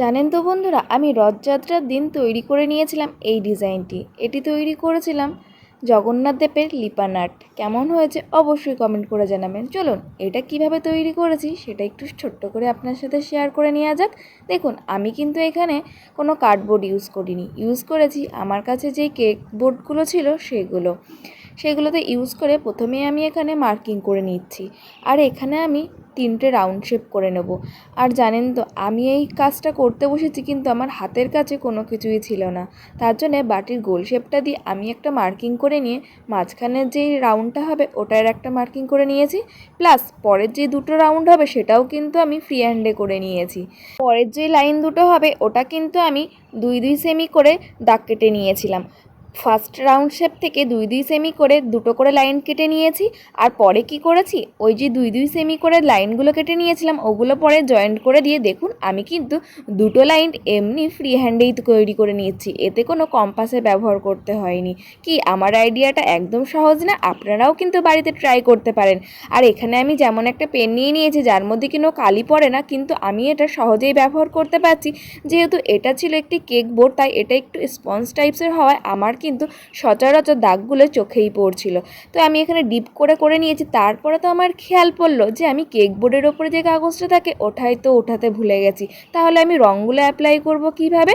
জানেন তো বন্ধুরা, আমি রথযাত্রার দিন তৈরি করে নিয়েছিলাম এই ডিজাইনটি। এটি তৈরি করেছিলাম জগন্নাথ দেবের লিপানাট কেমন হয়েছে অবশ্যই কমেন্ট করে জানাবেন। চলুন, এটা কীভাবে তৈরি করেছি সেটা একটু ছোট্ট করে আপনার সাথে শেয়ার করে নেওয়া যাক। দেখুন, আমি কিন্তু এখানে কোনো কার্ডবোর্ড ইউজ করিনি। ইউজ করেছি আমার কাছে যেই কেক বোর্ডগুলো ছিল সেগুলো। সেগুলোতে ইউজ করে প্রথমে আমি এখানে মার্কিং করে নিচ্ছি। আর এখানে আমি তিনটে রাউন্ড শেপ করে নেব। আর জানেন তো, আমি এই কাজটা করতে বসেছি কিন্তু আমার হাতের কাছে কোনো কিছুই ছিল না। তার জন্যে বাটির গোল শেপটা দিয়ে আমি একটা মার্কিং করে নিয়ে মাঝখানের যেই রাউন্ডটা হবে ওটার একটা মার্কিং করে নিয়েছি। প্লাস পরের যে দুটো রাউন্ড হবে সেটাও কিন্তু আমি ফ্রি হ্যান্ডে করে নিয়েছি। পরের যে লাইন দুটো হবে ওটা কিন্তু আমি দুই দুই সেমি করে দাগ কেটে নিয়েছিলাম। ফার্স্ট রাউন্ড শেপ থেকে দুই দুই সেমি করে দুটো করে লাইন কেটে নিয়েছি, আর পরে কি করেছি? ওই যে দুই দুই সেমি করে লাইনগুলো কেটে নিয়েছিলাম, ওগুলো পরে জয়েন্ট করে দিয়ে দেখুন, আমি কিন্তু দুটো লাইন এমনি ফ্রি হ্যান্ডেই তৈরি করে নিয়েছি, এতে কোনো কম্পাসের ব্যবহার করতে হয়নি। কি, আমার আইডিয়াটা একদম সহজ না? আপনারাও কিন্তু বাড়িতে ট্রাই করতে পারেন। আর এখানে আমি যেমন একটা পেন নিয়ে নিয়েছি, যার মধ্যে কোনো কালি পড়ে না, কিন্তু আমি এটা সহজেই ব্যবহার করতে পারছি। যেহেতু এটা ছিল একটি কেক বোর্ড তাই এটা একটু স্পঞ্জ টাইপসের হওয়ায় আমার কিন্তু সচরাচর দাগগুলো চোখেই পড়ছিল। তো আমি এখানে ডিপ করে করে নিয়েছি। তারপরে তো আমার খেয়াল পড়ল যে আমি কেক বোর্ডের ওপরে যে কাগজটা থাকে ওঠাই তো ওঠাতে ভুলে গেছি। তাহলে আমি রঙগুলো অ্যাপ্লাই করব কীভাবে?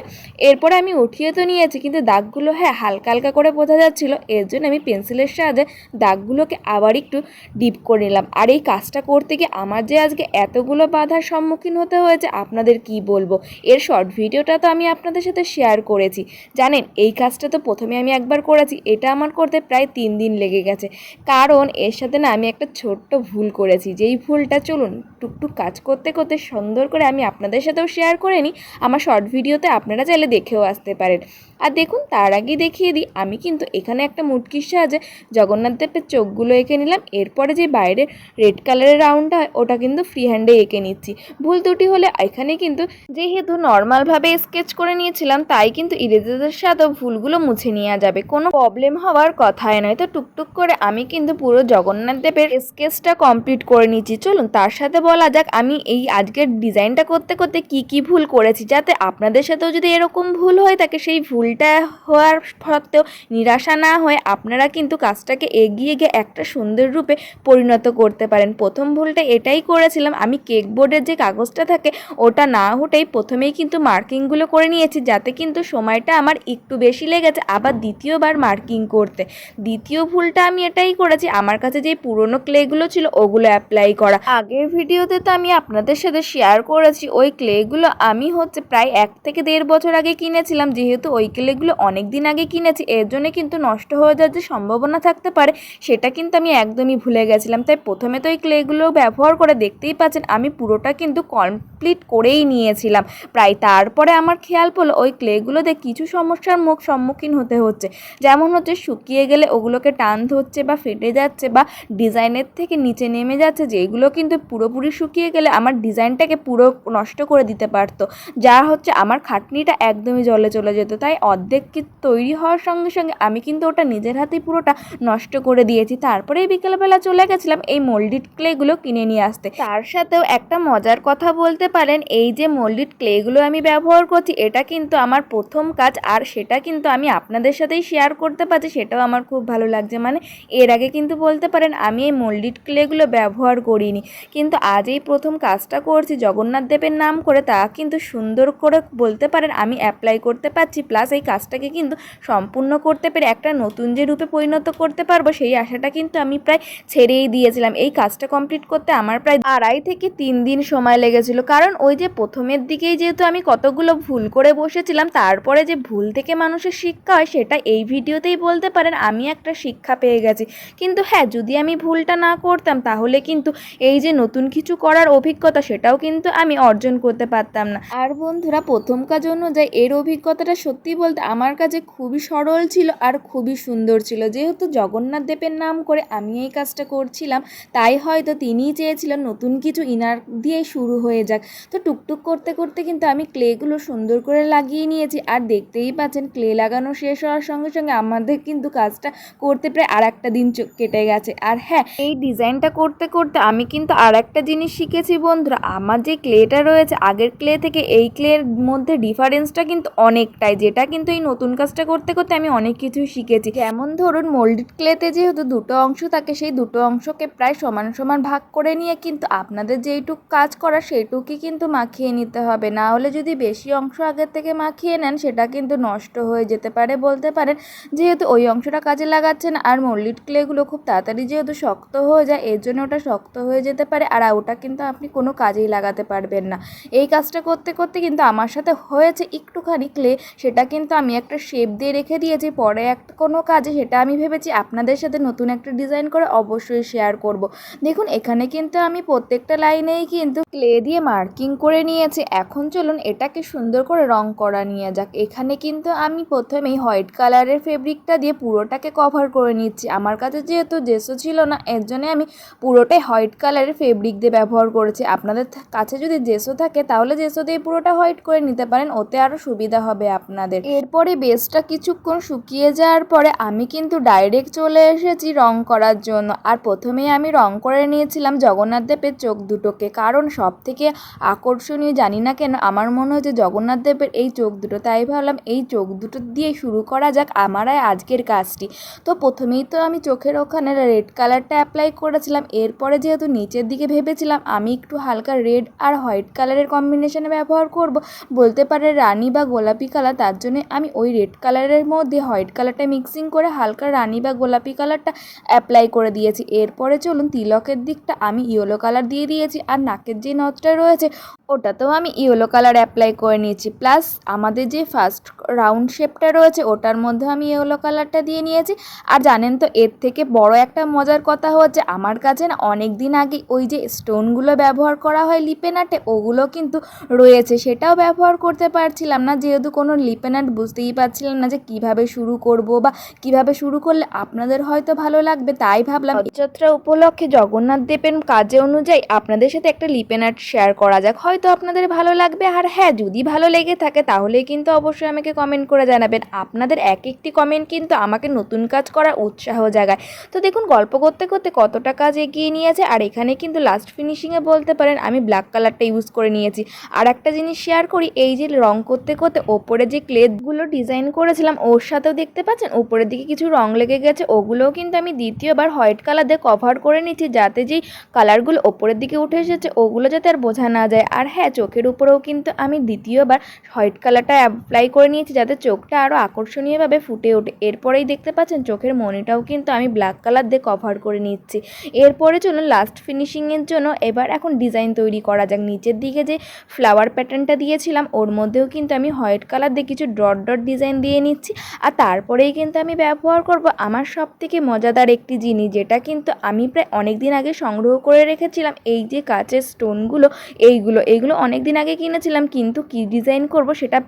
এরপরে আমি উঠিয়ে তো নিয়েছি, কিন্তু দাগগুলো হ্যাঁ হালকা হালকা করে বোঝা যাচ্ছিল। এর জন্য আমি পেন্সিলের সাহায্যে দাগগুলোকে আবার একটু ডিপ করে নিলাম। আর এই কাজটা করতে গিয়ে আমার যে আজকে এতগুলো বাধার সম্মুখীন হতে হয়েছে, আপনাদের কি বলব? এর শর্ট ভিডিওটা তো আমি আপনাদের সাথে শেয়ার করেছি। জানেন, এই কাজটা তো প্রথমে আমি একবার করেছি, এটা আমার করতে প্রায় তিন দিন লেগে গেছে। কারণ এর সাথে না আমি একটা ছোট্ট ভুল করেছি, যেই ভুলটা চলুন টুকটুক কাজ করতে করতে সুন্দর করে আমি আপনাদের সাথেও শেয়ার করে নিই, আমার শর্ট ভিডিওতে আপনারা চাইলে দেখেও আসতে পারেন। আর দেখুন, তার আগে দেখিয়ে দিই, আমি কিন্তু এখানে একটা মুটকির সাহায্যে জগন্নাথ দেবের চোখগুলো এঁকে নিলাম, এরপরে যে বাইরে রেড কালারের রাউন্ডটা হয়, ওটা কিন্তু ফ্রি হ্যান্ডে এঁকে নিচ্ছি। ভুল দুটি হলে এখানে কিন্তু যেহেতু নর্মালভাবে স্কেচ করে নিয়েছিলাম, তাই কিন্তু ইরেজারের সাথেও ভুলগুলো মুছে নেওয়া যাবে। কোনো প্রবলেম হওয়ার কথাই নয়। তো টুকটুক করে আমি কিন্তু পুরো জগন্নাথ দেবের স্কেচটা কমপ্লিট করে নিচ্ছি। চলুন, তার সাথে বলা যাক, আমি এই আজকের ডিজাইনটা করতে করতে কি কি ভুল করেছি, যাতে আপনাদের সাথেও যদি এরকম ভুল হয়ে থাকে, সেই ভুলটা হওয়ার সত্ত্বেও নিরাশা না হয়ে আপনারা কিন্তু কাজটাকে এগিয়ে গিয়ে একটা সুন্দর রূপে পরিণত করতে পারেন। প্রথম ভুলটা এটাই করেছিলাম, আমি কেক বোর্ডের যে কাগজটা থাকে, ওটা না উঠেই প্রথমেই কিন্তু মার্কিংগুলো করে নিয়েছি, যাতে কিন্তু সময়টা আমার একটু বেশি লেগেছে। আবার দ্বিতীয়বার মার্কিং করতে। দ্বিতীয় ভুলটা আমি এটাই করেছি, আমার কাছে যে পুরনো ক্লেগুলো ছিল, ওগুলো অ্যাপ্লাই করা। আগের ভিডিওতে তো আমি আপনাদের সাথে শেয়ার করেছি, ওই ক্লেগুলো আমি হচ্ছে প্রায় এক থেকে দেড় বছর আগে কিনেছিলাম, যেহেতু ওই ক্লেগুলো অনেক দিন আগে কিনেছি, এর জন্য কিন্তু নষ্ট হয়ে যাওয়ার যে সম্ভাবনা থাকতে পারে, সেটা কিন্তু আমি একদমই ভুলে গেছিলাম। তাই প্রথমে তো ওই ক্লেগুলো ব্যবহার করে দেখতেই পাচ্ছেন, আমি পুরোটা কিন্তু কমপ্লিট করেই নিয়েছিলাম। প্রায় তারপরে আমার খেয়াল পড়ল, ওই ক্লেগুলোতে কিছু সমস্যার মুখ সম্মুখীন হতে হচ্ছে। যেমন হচ্ছে শুকিয়ে গেলে ওগুলোকে টান ধরছে বা ফেটে যাচ্ছে বা ডিজাইনের থেকে নিচে নেমে যাচ্ছে, যে যেগুলো কিন্তু পুরোপুরি শুকিয়ে গেলে আমার ডিজাইনটাকে পুরো নষ্ট করে দিতে পারতো। যা হচ্ছে আমার খাটনিটা একদমই জলে চলে যেত। তাই অর্ধেক তৈরি হওয়ার সঙ্গে সঙ্গে আমি কিন্তু ওটা নিজের হাতেই পুরোটা নষ্ট করে দিয়েছি। তারপরে বিকেলবেলা চলে গেছিলাম এই মোল্ডিড ক্লেগুলো কিনে নিয়ে আসতে। তার সাথেও একটা মজার কথা বলতে পারেন, এই যে মোল্ডিড ক্লেগুলো আমি ব্যবহার করছি, এটা কিন্তু আমার প্রথম কাজ, আর সেটা কিন্তু আমি আপনাদের সাথেই শেয়ার করতে পারছি, সেটাও আমার খুব ভালো লাগছে। মানে এর আগে কিন্তু বলতে পারেন, আমি এই মোল্ডিড ক্লেগুলো ব্যবহার করিনি। কিন্তু আজ এই প্রথম কাজটা করছি, জগন্নাথ দেবের নাম করে, তা কিন্তু সুন্দর করে বলতে পারেন, আমি অ্যাপ্লাই করতে পারছি। প্লাস এই কাজটাকে কিন্তু সম্পূর্ণ করতে পেরে একটা নতুন যে রূপে পরিণত করতে পারব, সেই আশাটা কিন্তু আমি প্রায় ছেড়েই দিয়েছিলাম। এই কাজটা কমপ্লিট করতে আমার প্রায় আড়াই থেকে তিন দিন সময় লেগেছিল। কারণ ওই যে প্রথমের দিকেই যেহেতু আমি কতগুলো ভুল করে বসেছিলাম, তারপরে যে ভুল থেকে মানুষের শিক্ষা হয় সেটা এই ভিডিওতেই বলতে পারেন, আমি একটা শিক্ষা পেয়ে গেছি। কিন্তু হ্যাঁ যদি আমি ভুলটা না করতাম, তাহলে কিন্তু এই যে নতুন কিছু করার অভিজ্ঞতা, সেটাও কিন্তু আমি অর্জন করতে পারতাম না। আর বন্ধুরা, প্রথম কাজ অনুযায়ী এর অভিজ্ঞতাটা সত্যি বলতে আমার কাছে খুবই সরল ছিল আর খুবই সুন্দর ছিল। যেহেতু জগন্নাথ দেবের নাম করে আমি এই কাজটা করছিলাম, তাই হয়তো তিনিই চেয়েছিলেন নতুন কিছু ইনার দিয়ে শুরু হয়ে যাক। তো টুকটুক করতে করতে কিন্তু আমি ক্লেগুলো সুন্দর করে লাগিয়ে নিয়েছি। আর দেখতেই পাচ্ছেন, ক্লে লাগানো শেষ হওয়ার যাওয়ার সঙ্গে সঙ্গে আমাদের কিন্তু কাজটা করতে প্রায় আর একটা দিন কেটে গেছে। আর হ্যাঁ এই ডিজাইনটা করতে করতে আমি কিন্তু আর একটা জিনিস শিখেছি বন্ধুরা। আমার যে ক্লেটা রয়েছে, আগের ক্লে থেকে এই ক্লের মধ্যে ডিফারেন্সটা কিন্তু অনেকটাই, যেটা কিন্তু এই নতুন কাজটা করতে করতে আমি অনেক কিছুই শিখেছি। যেমন ধরুন মোল্ডেড ক্লেতে যেহেতু দুটো অংশ থাকে, সেই দুটো অংশকে প্রায় সমান সমান ভাগ করে নিয়ে কিন্তু আপনাদের যেইটুক কাজ করা, সেইটুকুই কিন্তু মাখিয়ে নিতে হবে। না হলে যদি বেশি অংশ আগের থেকে মাখিয়ে নেন, সেটা কিন্তু নষ্ট হয়ে যেতে পারে বলতে পারেন, যেহেতু ওই অংশটা কাজে লাগাচ্ছেন আর মল্লিড ক্লেগুলো খুব তাড়াতাড়ি যেহেতু শক্ত হয়ে যায়, এর জন্য ওটা শক্ত হয়ে যেতে পারে আর ওটা কিন্তু আপনি কোনো কাজেই লাগাতে পারবেন না। এই কাজটা করতে করতে কিন্তু আমার সাথে হয়েছে একটুখানি ক্লে, সেটা কিন্তু আমি একটা শেপ দিয়ে রেখে দিয়েছি, পরে একটা কোনো কাজে সেটা আমি ভেবেছি আপনাদের সাথে নতুন একটা ডিজাইন করে অবশ্যই শেয়ার করব। দেখুন, এখানে কিন্তু আমি প্রত্যেকটা লাইনেই কিন্তু ক্লে দিয়ে মার্কিং করে নিয়েছি। এখন চলুন এটাকে সুন্দর করে রং করা নিয়ে যাক। এখানে কিন্তু আমি প্রথমেই হোয়াইট কালারের ফেব্রিকটা দিয়ে পুরোটাকে কভার করে নিচ্ছি। আমার কাছে যেহেতু জেসো ছিল না, এর জন্য আমি পুরোটাই হোয়াইট কালারের ফেব্রিক দিয়ে ব্যবহার করেছি। আপনাদের কাছে যদি জেসো থাকে, তাহলে জেসো দিয়ে পুরোটা হোয়াইট করে নিতে পারেন, ওতে আরও সুবিধা হবে আপনাদের। এরপরে বেসটা কিছুক্ষণ শুকিয়ে যাওয়ার পরে আমি কিন্তু ডাইরেক্ট চলে এসেছি রং করার জন্য। আর প্রথমেই আমি রং করে নিয়েছিলাম জগন্নাথ দেবের চোখ দুটোকে। কারণ সব থেকে আকর্ষণীয়, জানি না কেন, আমার মনে হচ্ছে জগন্নাথ দেবের এই চোখ দুটো, তাই ভাবলাম এই চোখ দুটো দিয়ে শুরু করা যাক আমার আজকের কাজটি। তো প্রথমেই তো আমি চোখের ওখানে রেড কালারটা অ্যাপ্লাই করেছিলাম। এরপরে যেহেতু নিচের দিকে ভেবেছিলাম, আমি একটু হালকা রেড আর হোয়াইট কালারের কম্বিনেশনে ব্যবহার করব। বলতে পারে রানী বা গোলাপি কালার তার জন্য আমি ওই রেড কালারের মধ্যে হোয়াইট কালারটা মিক্সিং করে হালকা রানী বা গোলাপি কালারটা অ্যাপ্লাই করে দিয়েছি। এরপরে চলুন তিলকের দিকটা আমি ইয়েলো কালার দিয়ে দিয়েছি আর নাকের যে নথটা রয়েছে, ওটাতেও আমি ইয়েলো কালার অ্যাপ্লাই করে নিয়েছি। প্লাস আমাদের যে ফার্স্ট রাউন্ড শেপটা রয়েছে ওটার মধ্যে আমি ইয়েলো কালারটা দিয়ে নিয়েছি। আর জানেন তো, এর থেকে বড় একটা মজার কথা হচ্ছে, আমার কাছে না অনেক দিন আগে ওই যে স্টোনগুলো ব্যবহার করা হয় লিপেনাটে ওগুলো কিন্তু রয়েছে। সেটাও ব্যবহার করতে পারছিলাম না, যেহেতু কোনো লিপেন আর্ট বুঝতেই পারছিলাম না যে কীভাবে শুরু করব বা কীভাবে শুরু করলে আপনাদের হয়তো ভালো লাগবে, তাই ভাবলাম রথযাত্রা উপলক্ষে জগন্নাথ দেবের কাজে অনুযায়ী আপনাদের সাথে একটা লিপেন আর্ট শেয়ার করা যাক। হয়তো আপনাদের ভালো লাগবে, আর হ্যাঁ যদি ভালো লেগে থাকে তাহলে কিন্তু অবশ্যই আমাকে কমেন্ট করে জানাবেন। আপনাদের এক একটি কমেন্ট কিন্তু আমাকে নতুন কাজ করার উৎসাহ জাগায়। তো দেখুন, গল্প করতে করতে কতটা কাজ এগিয়ে নিয়েছে, আর এখানে কিন্তু লাস্ট ফিনিশিংয়ে বলতে পারেন, আমি ব্ল্যাক কালারটা ইউজ করে নিয়েছি। আর একটা জিনিস শেয়ার করি, এই যে রং করতে করতে ওপরে যে ক্লেদগুলো ডিজাইন করেছিলাম, ওর সাথেও দেখতে পাচ্ছেন, উপরের দিকে কিছু রং লেগে গেছে, ওগুলোও কিন্তু আমি দ্বিতীয়বার হোয়াইট কালার দিয়ে কভার করে নিচ্ছি, যাতে যেই কালারগুলো ওপরের দিকে উঠে এসেছে, ওগুলো যাতে আর বোঝা না যায়। আর হ্যাঁ চোখের উপরেও কিন্তু আমি দ্বিতীয়বার হোয়াইট কালারটা অ্যাপ্লাই করে নিয়েছি, যাতে চোখটা আরও আকর্ষণীয়ভাবে ফুটে ওঠে। এরপরেই দেখতে পাচ্ছেন চোখের মনিটাও কিন্তু আমি ব্ল্যাক কালার দিয়ে কভার করে নিচ্ছি। এরপরে চলুন লাস্ট ফিনিশিংয়ের জন্য এবার এখন ডিজাইন তৈরি করা যাক। নিচের দিকে যে ফ্লাওয়ার প্যাটার্নটা দিয়েছিলাম, ওর মধ্যেও কিন্তু আমি হোয়াইট কালার দিয়ে কিছু ডট ডট ডিজাইন দিয়ে নিচ্ছি। আর তারপরেই কিন্তু আমি ব্যবহার করব আমার সব থেকে মজাদার একটি জিনিস, যেটা কিন্তু আমি প্রায় অনেক দিন আগে সংগ্রহ করে রেখেছিলাম। এই যে কাচের স্টোনগুলো এইগুলো এইগুলো অনেক দিন আগে কিনেছিলাম, কিন্তু কি ডিজাইন করব সেটা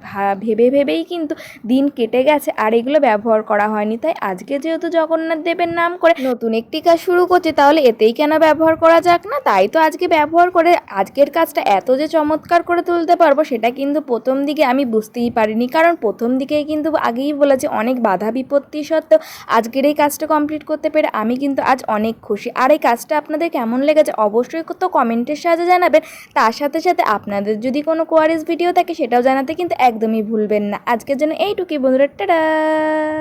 ভেবে ভেবেই কিন্তু দিন কেটে গেছে। আর এগুলো ব্যবহার করা হয়নি। তাই আজকে যেহেতু জগন্নাথ দেবের নাম করে নতুন একটি কাজ শুরু করছে, তাহলে এতেই কেন ব্যবহার করা যাক না? তাই তো আজকে ব্যবহার করে আজকের কাজটা এত যে চমৎকার করে তুলতে পারব, সেটা কিন্তু প্রথম দিকে আমি বুঝতেই পারিনি। কারণ প্রথম দিকেই কিন্তু আগেই বলেছি, অনেক বাধা বিপত্তি সত্ত্বেও আজকের এই কাজটা কমপ্লিট করতে পেরে আমি কিন্তু আজ অনেক খুশি। আর এই কাজটা আপনাদের কেমন লেগেছে অবশ্যই তো কমেন্টের সাহায্যে জানাবেন। তার সাথে সাথে আপনাদের যদি কোনো কোয়ারিজ ভিডিও থাকে, সেটাও জানাতে কিন্তু একদমই ভুলবেন না। আজকের জন্য এইটুকুই বন্ধুরা, টাটা। Yeah.